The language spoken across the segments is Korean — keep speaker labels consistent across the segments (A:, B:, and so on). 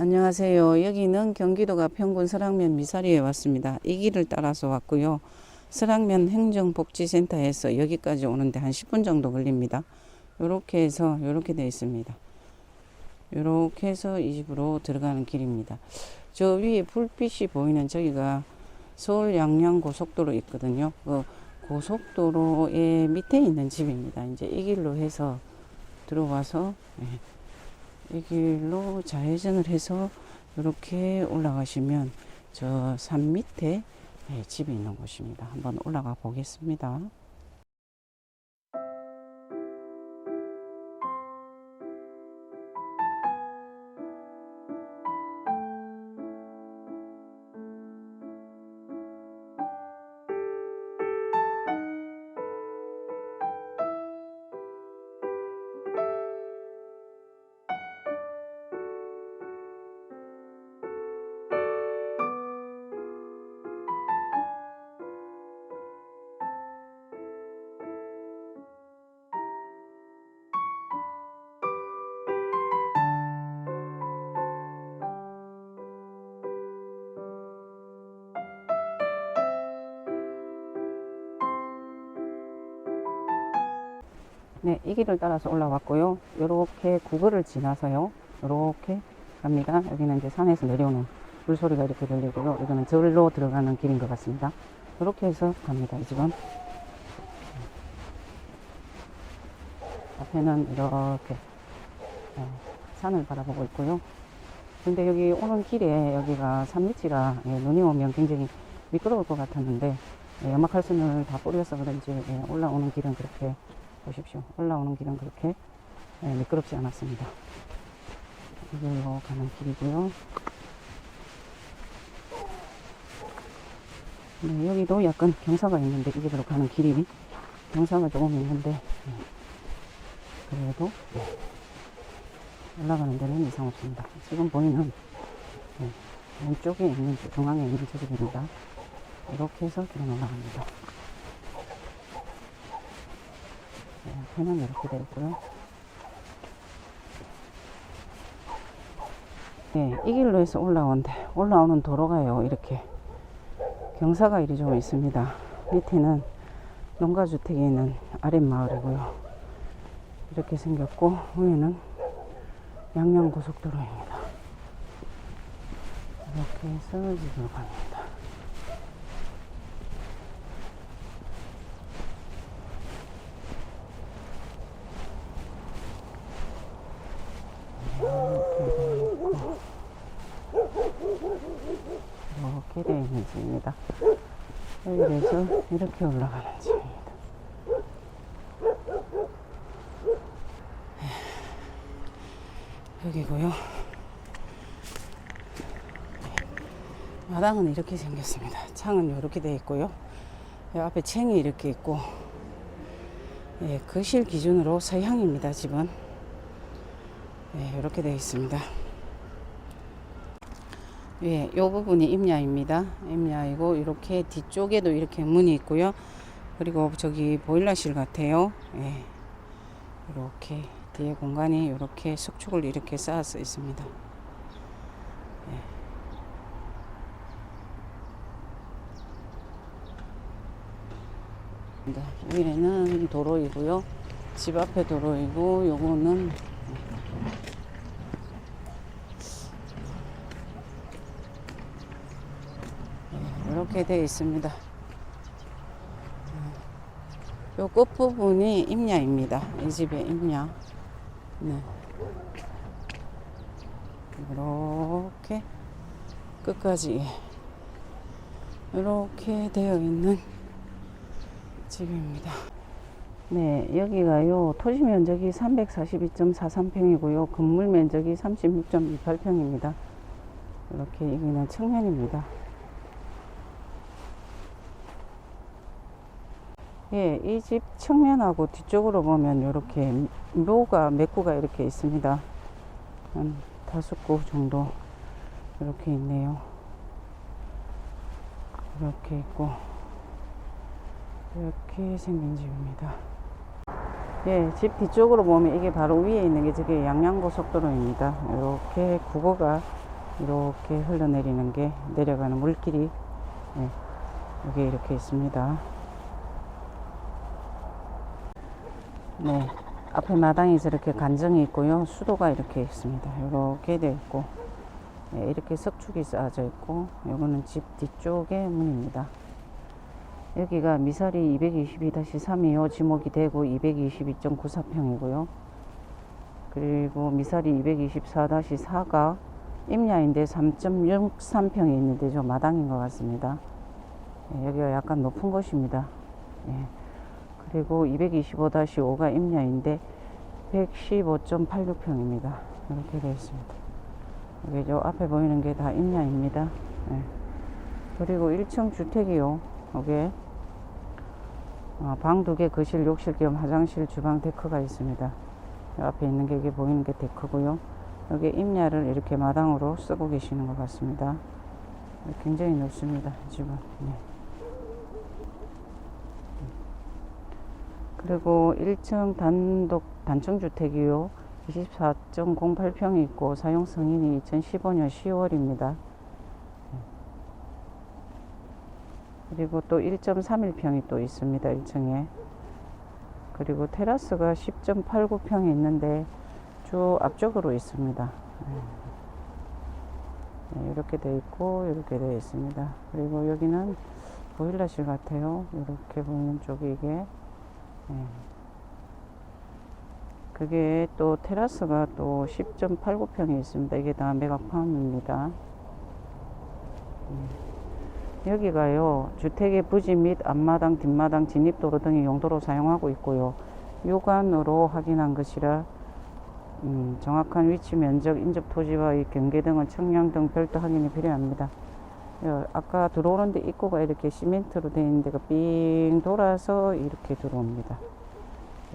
A: 안녕하세요. 여기는 경기도가 평군 설악면 미사리에 왔습니다. 이 길을 따라서 왔고요. 설악면 행정복지센터에서 여기까지 오는데 한 10분 정도 걸립니다. 요렇게 해서 요렇게 되어 있습니다. 요렇게 해서 이 집으로 들어가는 길입니다. 저 위에 불빛이 보이는 저기가 서울 양양 고속도로 있거든요. 그 고속도로의 밑에 있는 집입니다. 이제 이 길로 해서 들어와서 예, 이 길로 좌회전을 해서 이렇게 올라가시면 저 산 밑에 예, 집이 있는 곳입니다. 한번 올라가 보겠습니다. 네, 이 길을 따라서 올라왔고요. 요렇게 구글을 지나서요. 요렇게 갑니다. 여기는 이제 산에서 내려오는 물소리가 이렇게 들리고요. 여기는 절로 들어가는 길인 것 같습니다. 요렇게 해서 갑니다. 이 집은. 앞에는 이렇게 어, 산을 바라보고 있고요. 근데 여기 오는 길에 여기가 산밑이라 예, 눈이 오면 굉장히 미끄러울 것 같았는데 예, 연막칼슘을 다 뿌려서 그런지 예, 올라오는 길은 그렇게 보십시오. 올라오는 길은 그렇게 예, 미끄럽지 않았습니다. 이걸로 가는 길이고요. 네, 여기도 약간 경사가 있는데 이 집으로 가는 길이 경사가 조금 있는데 예, 그래도 예, 올라가는 데는 이상 없습니다. 지금 보이는 예, 왼쪽에 있는 저 중앙에 있는 저 집입니다. 이렇게 해서 길은 올라갑니다. 네, 앞에는 이렇게 되어 있고요. 네, 이 길로 해서 올라오는데 올라오는 도로가요. 이렇게 경사가 이리 좀 있습니다. 밑에는 농가주택이 있는 아랫마을이고요. 이렇게 생겼고 위에는 양양고속도로입니다. 이렇게 집으로 갑니다. 이렇게 되어 있는 집입니다. 여기에서 이렇게 올라가는 집입니다. 여기고요. 마당은 이렇게 생겼습니다. 창은 이렇게 되어 있고요. 이 앞에 챙이 이렇게 있고, 예, 거실 기준으로 서향입니다. 집은 예, 이렇게 되어 있습니다. 예, 요 부분이 임야입니다. 임야이고 이렇게 뒤쪽에도 이렇게 문이 있고요. 그리고 저기 보일러실 같아요. 예. 이렇게 뒤에 공간이 이렇게 석축을 이렇게 쌓아서 있습니다. 예. 네, 위에는 도로이고요. 집 앞에 도로이고 요거는 이렇게 되어 있습니다. 요 끝부분이 임야입니다. 이 집의 임야. 네. 이렇게 끝까지 이렇게 되어 있는 집입니다. 네, 여기가요, 토지 면적이 342.43평이고요, 건물 면적이 36.28평입니다. 이렇게 여기는 청년입니다. 예, 이 집 측면하고 뒤쪽으로 보면 이렇게 묘가 몇 구가 이렇게 있습니다. 한 다섯 구 정도 이렇게 있네요. 이렇게 있고 이렇게 생긴 집입니다. 예, 집 뒤쪽으로 보면 이게 바로 위에 있는 게 저게 양양고속도로입니다. 이렇게 국어가 이렇게 흘러내리는 게 내려가는 물길이 네, 여기 이렇게 있습니다. 네, 앞에 마당이 저렇게 간정이 있고요. 수도가 이렇게 있습니다. 이렇게 되어 있고 네, 이렇게 석축이 쌓아져 있고 이거는 집 뒤쪽의 문입니다. 여기가 미사리 222-3이요. 지목이 되고 222.94평이고요. 그리고 미사리 224-4가 임야인데 3.63평이 있는데 저 마당인 것 같습니다. 예, 여기가 약간 높은 곳입니다. 예. 그리고 225-5가 임야인데 115.86평입니다. 이렇게 되어 있습니다. 여기 저 앞에 보이는 게 다 임야입니다. 예. 그리고 1층 주택이요. 여기에 어, 방두 개, 거실, 욕실 겸 화장실, 주방 데크가 있습니다. 요 앞에 있는 게 이게 보이는 게 데크고요. 여기 임야를 이렇게 마당으로 쓰고 계시는 것 같습니다. 굉장히 넓습니다. 집은. 네. 그리고 1층 단독 단층 주택이요. 24.08평이 있고 사용 승인이 2015년 10월입니다. 그리고 또 1.31평이 또 있습니다. 1층에. 그리고 테라스가 10.89평이 있는데 주 앞쪽으로 있습니다. 네, 이렇게 되어 있고 이렇게 되어 있습니다. 그리고 여기는 보일러실 같아요. 이렇게 보이는 쪽이 이게 네. 그게 또 테라스가 또 10.89평이 있습니다. 이게 다 매각파입니다. 여기가요 주택의 부지 및 앞마당 뒷마당 진입도로 등의 용도로 사용하고 있고요 유관으로 확인한 것이라 음, 정확한 위치 면적 인접 토지와의 경계 등은 청량 등 별도 확인이 필요합니다 여, 아까 들어오는데 입구가 이렇게 시멘트로 되어 있는 데가 삥 돌아서 이렇게 들어옵니다.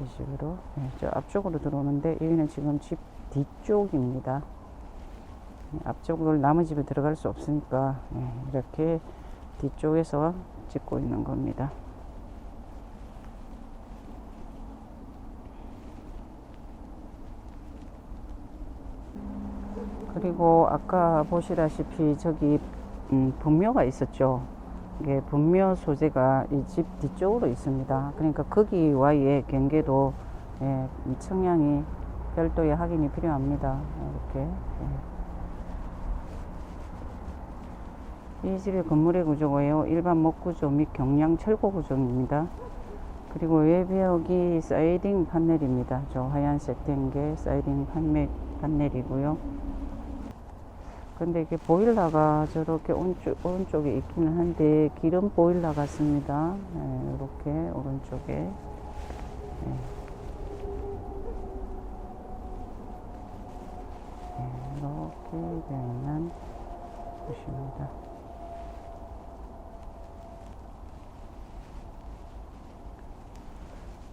A: 이 식으로. 네, 저 앞쪽으로 들어오는데 여기는 지금 집 뒤쪽입니다. 네, 앞쪽을 남의 집에 들어갈 수 없으니까 네, 이렇게 뒤쪽에서 찍고 있는 겁니다. 그리고 아까 보시다시피 저기 음, 분묘가 있었죠. 이게 분묘 소재가 이 집 뒤쪽으로 있습니다. 그러니까 거기와의 경계도 예, 청량이 별도의 확인이 필요합니다. 이렇게. 예. 이 집의 건물의 구조가요. 일반 목구조 및 경량 철고 구조입니다. 그리고 외벽이 사이딩 판넬입니다. 저 하얀색 된 게 사이딩 판넬, 판넬이고요. 근데 이게 보일러가 저렇게 오른쪽, 오른쪽에 있기는 한데 기름 보일러 같습니다. 네, 이렇게 오른쪽에. 네. 네, 이렇게 되는 곳입니다.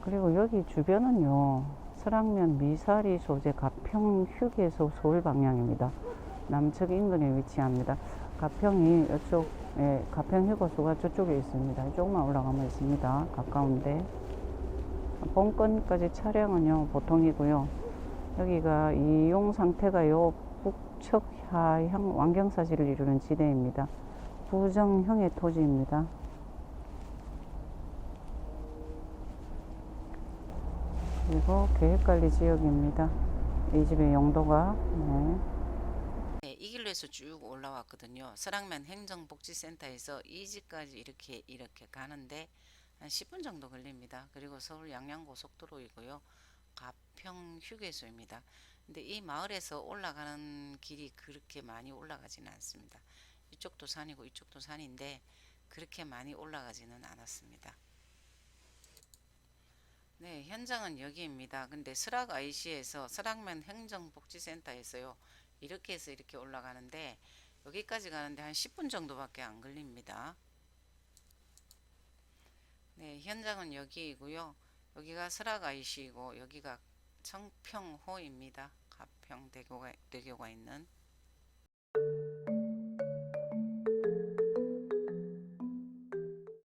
A: 그리고 여기 주변은요 설악면 미사리 소재 가평 휴게소 서울 방향입니다 남측 인근에 위치합니다. 가평이 이쪽 예, 가평 휴게소가 저쪽에 있습니다. 조금만 올라가면 있습니다. 가까운데. 본건까지 차량은요 보통이고요. 여기가 이용 상태가요 북측 하향 완경사지를 이루는 지대입니다. 부정형의 토지입니다. 그리고 계획관리 지역입니다. 이 집의 용도가 네.
B: 길로에서 쭉 올라왔거든요. 설악면 행정복지센터에서 이 집까지 이렇게 이렇게 가는데 한 10분 정도 걸립니다. 그리고 서울 양양고속도로이고요. 가평 휴게소입니다. 근데 이 마을에서 올라가는 길이 그렇게 많이 올라가지는 않습니다. 이쪽도 산이고 이쪽도 산인데 그렇게 많이 올라가지는 않았습니다. 네, 현장은 여기입니다. 근데 설악 IC에서 설악면 행정복지센터에서요. 이렇게 해서 이렇게 올라가는데 여기까지 가는데 한 10분 정도밖에 안 걸립니다. 네, 현장은 여기이고요. 여기가 설악 IC이고 여기가 청평호입니다. 가평대교가 대교가 있는